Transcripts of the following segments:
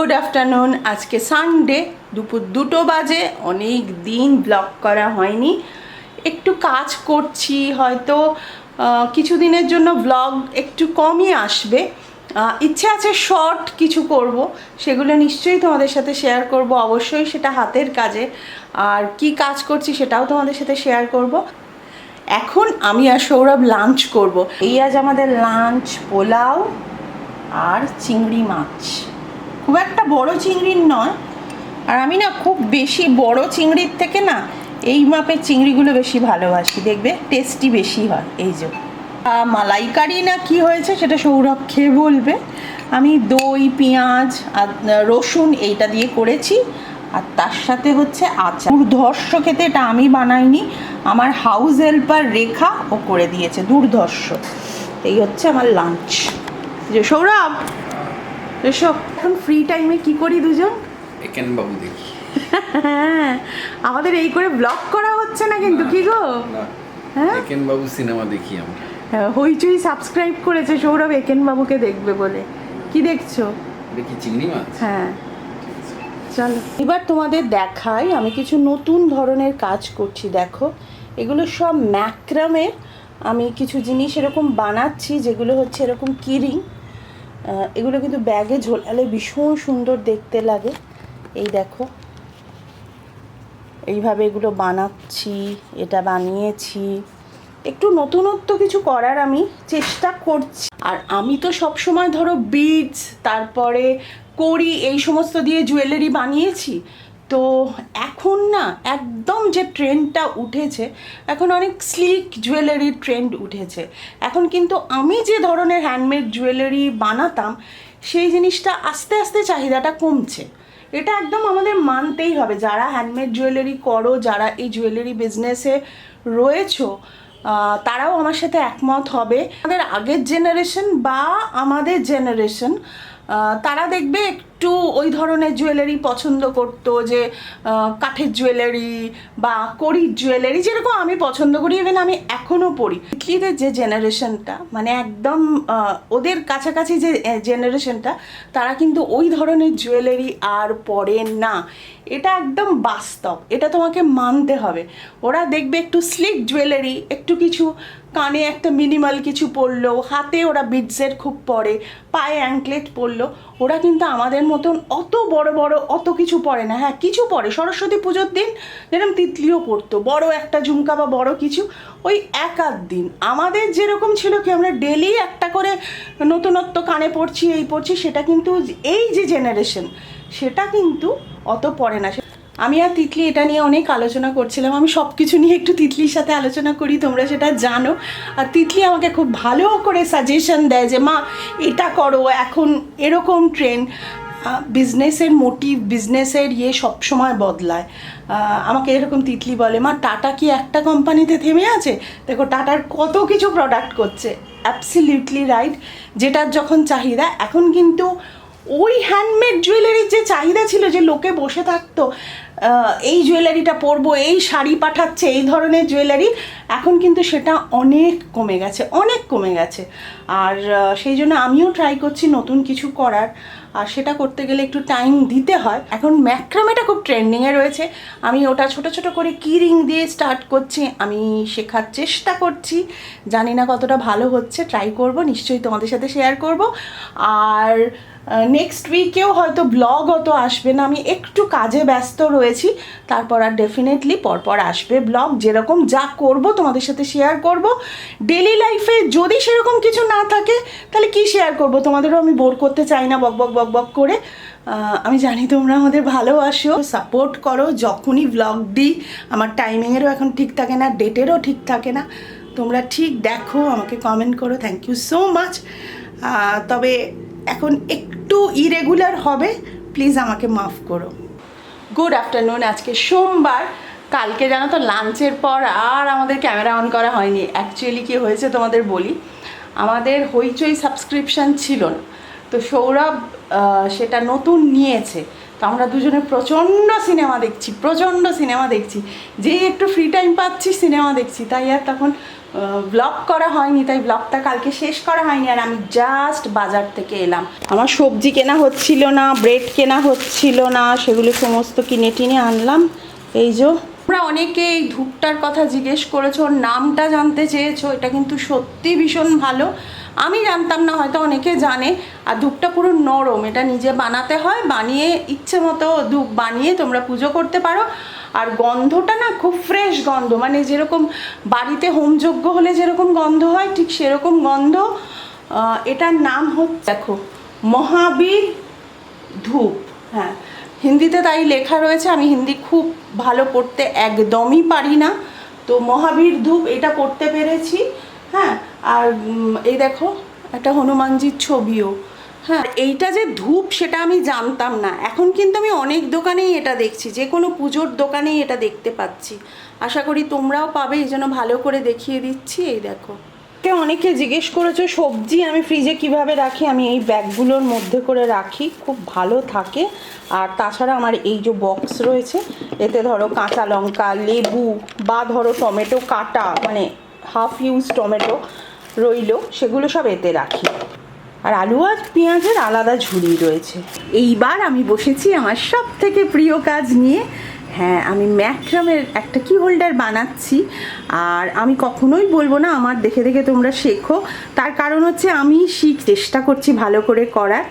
Good afternoon আজকে Sunday দুপুর দুটো বাজে। অনেক দিন ব্লগ করা হয়নি। একটু কাজ করছি হয়তো আহ, কিছুদিনের জন্য ব্লগ একটু কমই আসবে। ইচ্ছে আছে শর্ট কিছু করব। সেগুলো নিশ্চয়ই তোমাদের সাথে শেয়ার করব। অবশ্যই সেটা হাতের কাজে। আর কি কাজ করছি সেটাও তোমাদের সাথে শেয়ার করব। এখন আমি আর সৌরভ লাঞ্চ করব। এই আজ আমাদের লাঞ্চ পোলাও আর চিংড়ি মাছ। খুব একটা বড় চিংড়ির নয়। আর আমি না খুব বেশি বড় চিংড়ির থেকে না এই মাপের চিংড়িগুলো বেশি ভালোবাসি, দেখবে? টেস্টি বেশি হয়, এই যে। মালাইকারি না কি হয়েছে সেটা সৌরভ খেয়ে বলবে। আমি দই, পেঁয়াজ রসুন এইটা দিয়ে করেছি। আর তার সাথে হচ্ছে আচার। দুর্ধর্ষ খেতে এটা আমি বানাইনি। আমার হাউস হেল্পার রেখা ও করে দিয়েছে, দুর্ধর্ষ। এই হচ্ছে আমার লাঞ্চ যে সৌরভ! এসব। এখন ফ্রি টাইমে কি করি দুজন? একেন বাবু দেখি। হ্যাঁ আমাদের এই করে ব্লগ করা হচ্ছে না কিন্তু কি গো? হ্যাঁ? একেন বাবু সিনেমা দেখি আমরা। হ্যাঁ, হইচই সাবস্ক্রাইব করেছে সৌরভ একেন বাবুকে দেখবে বলে। কি দেখছ? দেখি চিংড়ি মাছ? হ্যাঁ। চলো। এবার তোমাদের দেখাই আমি কিছু নতুন ধরনের কাজ করছি দেখো। এগুলো সব ম্যাক্রামের আমি কিছু জিনিস এরকম বানাচ্ছি যেগুলো হচ্ছে এরকম কিরিং এগুলো কিন্তু ব্যাগে ঝোলালে ভীষণ সুন্দর দেখতে লাগে। এই দেখো। এইভাবে এগুলো বানাচ্ছি, এটা বানিয়েছি। একটু নতুনত্ব কিছু করার আমি চেষ্টা করছি। আর আমি তো সবসময় ধরো বিডস তারপরে কড়ি, এই সমস্ত দিয়ে জুয়েলারি বানিয়েছি। তো এখন না একদম যে ট্রেন্ডটা উঠেছে, এখন অনেক স্লিক জুয়েলারির ট্রেন্ড উঠেছে। এখন কিন্তু আমি যে ধরনের হ্যান্ডমেড জুয়েলারি বানাতাম, সেই জিনিসটা আস্তে আস্তে চাহিদাটা কমছে। এটা একদম আমাদের মানতেই হবে। যারা হ্যান্ডমেড জুয়েলারি করো, যারা এই জুয়েলারি বিজনেসে রয়েছো তারাও আমার সাথে একমত হবে। আমাদের আগের জেনারেশন বা আমাদের জেনারেশন তারা দেখবে একটু ওই ধরনের জুয়েলারি পছন্দ করতো যে কাঠের জুয়েলারি বা কড়ির জুয়েলারি যেরকম আমি পছন্দ করি ইভেন আমি এখনও পড়ি ইটলিদের যে জেনারেশনটা মানে একদম ওদের কাছাকাছি যে জেনারেশনটা তারা কিন্তু ওই ধরনের জুয়েলারি আর পরে না। এটা একদম বাস্তব, এটা তোমাকে মানতে হবে। ওরা দেখবে একটু স্লিক জুয়েলারি একটু কিছু কানে একটা মিনিমাল কিছু পরলো, হাতে ওরা বিডসের খুব পরে, পায়ে অ্যাঙ্কলেট পরলো, ওরা কিন্তু আমাদের মতন অত বড় বড় অত কিছু পরে না। হ্যাঁ কিছু পরে সরস্বতী পুজোর দিন যেরকম তিতলিও পরতো বড় একটা ঝুমকা বা বড় কিছু, ওই এক আধ দিন। আমাদের যেরকম ছিল কি, আমরা ডেলি একটা করে নতুনত্ব কানে পড়ছি, এই পড়ছি, সেটা কিন্তু এই যে জেনারেশন সেটা কিন্তু অত পড়ে না। আমি আর তিতলি এটা নিয়ে অনেক আলোচনা করছিলাম। আমি সব কিছু নিয়ে একটু তিতলির সাথে আলোচনা করি, তোমরা সেটা জানো। আর তিতলি আমাকে খুব ভালো করে সাজেশন দেয় যে, মা, এটা করো, এখন এরকম ট্রেন্ড বিজনেসের মোটিভ বিজনেসের ইয়ে সবসময় বদলায়। আমাকে এরকম তিতলি বলে, মা, টাটা কি একটা কোম্পানিতে থেমে আছে? দেখো, টাটার কত কিছু প্রোডাক্ট করছে। অ্যাবসলিউটলি রাইট যেটার যখন চাহিদা, এখন কিন্তু ওই হ্যান্ডমেড জুয়েলারির যে চাহিদা ছিল, যে লোকে বসে থাকতো এই জুয়েলারিটা পরবো, এই শাড়ি পাঠাচ্ছে, এই ধরনের জুয়েলারি এখন কিন্তু সেটা অনেক কমে গেছে, অনেক কমে গেছে। আর সেই জন্য আমিও ট্রাই করছি নতুন কিছু করার। আর সেটা করতে গেলে একটু টাইম দিতে হয়। এখন ম্যাক্রামেটা খুব ট্রেন্ডিংয়ে রয়েছে। আমি ওটা ছোট ছোট করে কি রিং দিয়ে স্টার্ট করছি, আমি শেখার চেষ্টা করছি। জানি না কতটা ভালো হচ্ছে ট্রাই করব, নিশ্চয়ই তোমাদের সাথে শেয়ার করব। আর নেক্সট উইকেও হয়তো ব্লগ অত আসবে না। আমি একটু কাজে ব্যস্ত রয়েছি, তারপর আর ডেফিনেটলি পরপর আসবে ব্লগ যেরকম যা করব, তোমাদের সাথে শেয়ার করব। ডেলি লাইফে যদি সেরকম কিছু না থাকে, তাহলে কি শেয়ার করব? তোমাদেরও আমি বোর করতে চাই না বক বক বক বক করে আমি জানি তোমরা আমাদের ভালোবাসো। সাপোর্ট করো, যখনই ব্লগ দিই, আমার টাইমিংয়েরও এখন ঠিক থাকে না ডেটেরও ঠিক থাকে না। তোমরা ঠিক দেখো, আমাকে কমেন্ট করো থ্যাংক ইউ সো মাচ তবে এখন একটু ইরেগুলার হবে প্লিজ আমাকে মাফ করো। গুড আফটারনুন আজকে সোমবার। কালকে জানো তো, লাঞ্চের পর আর আমাদের ক্যামেরা অন করা হয়নি। অ্যাকচুয়ালি কি হয়েছে তোমাদের বলি? আমাদের হইচই সাবস্ক্রিপশান ছিল না। তো সৌরভ সেটা নতুন নিয়েছে। তো আমরা দুজনে প্রচণ্ড সিনেমা দেখছি, প্রচণ্ড সিনেমা দেখছি। যেই একটু ফ্রি টাইম পাচ্ছি, সিনেমা দেখছি। তাই আর তখন ব্লগ করা হয়নি, তাই ব্লগটা কালকে শেষ করা হয়নি আর আমি জাস্ট বাজার থেকে এলাম। আমার সবজি কেনা হচ্ছিল না ব্রেড কেনা হচ্ছিল না, সেগুলো সমস্ত কিনে টিনে আনলাম। এই যে, তোমরা অনেকে এই ধূপটার কথা জিজ্ঞেস করেছ নামটা জানতে চেয়েছো, এটা কিন্তু সত্যি ভীষণ ভালো। আমি জানতাম না, হয়তো অনেকে জানে। আর ধূপটা পুরো নরম, এটা নিজে বানাতে হয়, বানিয়ে ইচ্ছে মতো ধূপ বানিয়ে তোমরা পুজো করতে পারো। আর গন্ধটা না খুব ফ্রেশ গন্ধ মানে যেরকম বাড়িতে হোমযজ্ঞ হলে যেরকম গন্ধ হয়, ঠিক সেরকম গন্ধ। এটার নাম হচ্ছে, দেখো, মহাবীর ধূপ। হ্যাঁ হিন্দিতে তাই লেখা রয়েছে, আমি হিন্দি খুব ভালো পড়তে একদমই পারি না। তো মহাবীর ধূপ, এটা পড়তে পেরেছি। হ্যাঁ আর এই দেখো, একটা হনুমানজির ছবিও। হ্যাঁ এইটা যে ধূপ সেটা আমি জানতাম না। এখন কিন্তু আমি অনেক দোকানেই এটা দেখছি, যে কোনো পুজোর দোকানেই এটা দেখতে পাচ্ছি। আশা করি তোমরাও পাবে, এই জন্য ভালো করে দেখিয়ে দিচ্ছি, এই দেখো। অনেকে জিজ্ঞেস করেছ, সবজি আমি ফ্রিজে কীভাবে রাখি? আমি এই ব্যাগগুলোর মধ্যে করে রাখি, খুব ভালো থাকে। আর তাছাড়া আমার এই যে বক্স রয়েছে, এতে ধরো কাঁচা লঙ্কা, লেবু বা ধরো টমেটো কাটা মানে হাফ ইউজ টমেটো রইল, সেগুলো সব এতে রাখি। আর আলু আর পেঁয়াজের আলাদা ঝুড়ি রয়েছে। এইবার আমি বসেছি আমার সব থেকে প্রিয় কাজ নিয়ে। হ্যাঁ আমি ম্যাক্রামের একটা কি হোল্ডার বানাচ্ছি। আর আমি কখনোই বলব না, আমার দেখে দেখে তোমরা শেখো। তার কারণ হচ্ছে আমি শিখ, চেষ্টা করছি ভালো করে করার।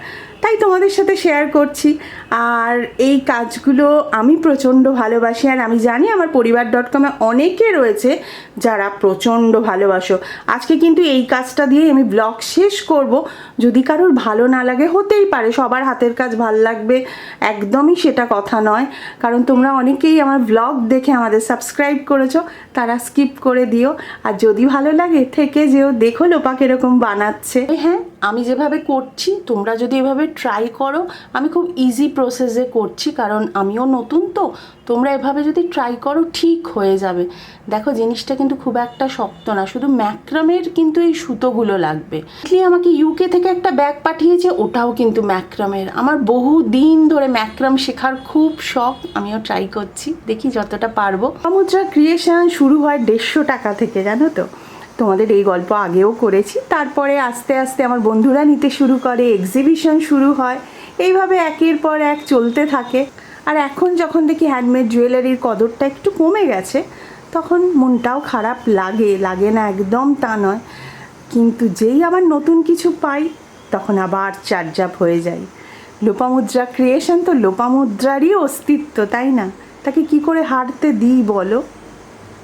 তাই তোমাদের সাথে শেয়ার করছি। আর এই কাজগুলো আমি প্রচণ্ড ভালোবাসি আর আমি জানি আমার পরিবার ডট কমে অনেকে রয়েছে যারা প্রচণ্ড ভালোবাসো। আজকে কিন্তু এই কাজটা দিয়ে আমি ব্লগ শেষ করব। যদি কারোর ভালো না লাগে, হতেই পারে, সবার হাতের কাজ ভালো লাগবে, একদমই সেটা কথা নয়। কারণ তোমরা অনেকেই আমার ব্লগ দেখে আমাদের সাবস্ক্রাইব করেছ, তারা স্কিপ করে দিও। আর যদি ভালো লাগে, থেকে যেও, দেখো লোপা কীরকম বানাচ্ছে। হ্যাঁ আমি যেভাবে করছি, তোমরা যদি এভাবে ট্রাই করো, আমি খুব ইজি প্রসেসে করছি, কারণ আমিও নতুন তো, তোমরা এভাবে যদি ট্রাই করো, ঠিক হয়ে যাবে। দেখো, জিনিসটা কিন্তু খুব একটা শক্ত না, শুধু ম্যাক্রামের কিন্তু এই সুতোগুলো লাগবে। আমাকে ইউকে থেকে একটা ব্যাগ পাঠিয়েছে, ওটাও কিন্তু ম্যাক্রামের। আমার বহু দিন ধরে ম্যাক্রাম শেখার খুব শখ, আমিও ট্রাই করছি, দেখি যতটা পারব। সমুদ্রা ক্রিয়েশন শুরু হয় দেড়শো টাকা থেকে, জানো তো? তোমাদের এই গল্প আগেও করেছি। তারপরে আস্তে আস্তে আমার বন্ধুরা নিতে শুরু করে এক্সিবিশন শুরু হয়। এইভাবে একের পর এক চলতে থাকে। আর এখন যখন দেখি হ্যান্ডমেড জুয়েলারির কদরটা একটু কমে গেছে, তখন মনটাও খারাপ লাগে লাগে না একদম তা নয়। কিন্তু যেই আবার নতুন কিছু পাই, তখন আবার চার্জাপ হয়ে যায় লোপামুদ্রা ক্রিয়েশন তো লোপামুদ্রারই অস্তিত্ব, তাই না? তাকে কি করে হারতে দিই বলো?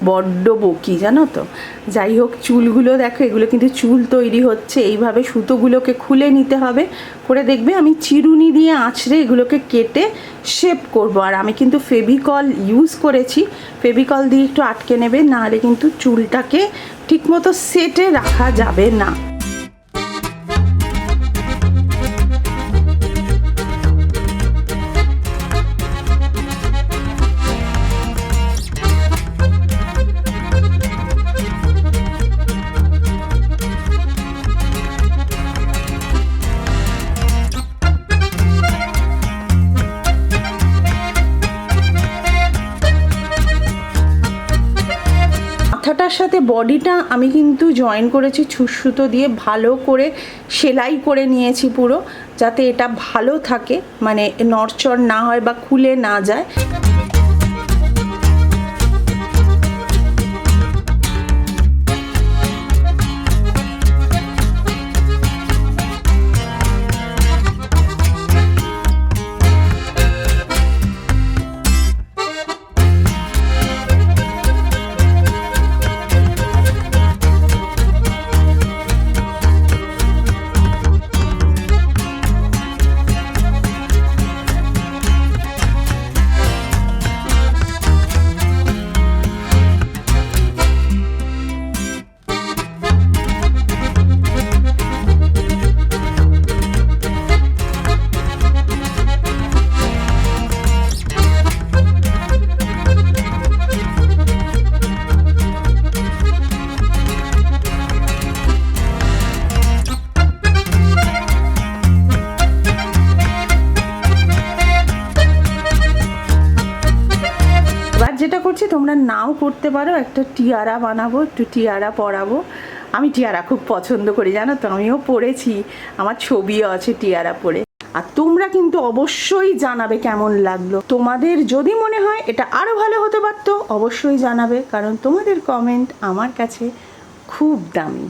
বড্ড বকি, জানো তো? যাই হোক, চুলগুলো দেখো, এগুলো কিন্তু চুল তৈরি হচ্ছে। এইভাবে সুতোগুলোকে খুলে নিতে হবে। করে দেখবে আমি চিরুনি দিয়ে আঁচড়ে এগুলোকে কেটে শেপ করব। আর আমি কিন্তু ফেভিকল ইউজ করেছি। ফেভিকল দিয়ে একটু আটকে নেবে, নাহলে কিন্তু চুলটাকে ঠিকমতো সেটে রাখা যাবে না। বডিটা আমি কিন্তু জয়েন করেছি সুতো দিয়ে, ভালো করে সেলাই করে নিয়েছি পুরো, যাতে এটা ভালো থাকে মানে নড়চড় না হয় বা খুলে না যায়। তোমরা নাও করতে পারো, একটা টিয়ারা বানাবো, একটু টিয়ারা পরাবো। আমি টিয়ারা খুব পছন্দ করি, জানো তো? আমিও পড়েছি আমার ছবিও আছে টিয়ারা পরে। আর তোমরা কিন্তু অবশ্যই জানাবে কেমন লাগল। তোমাদের যদি মনে হয় এটা আরও ভালো হতে পারতো, অবশ্যই জানাবে, কারণ তোমাদের কমেন্ট আমার কাছে খুব দামি।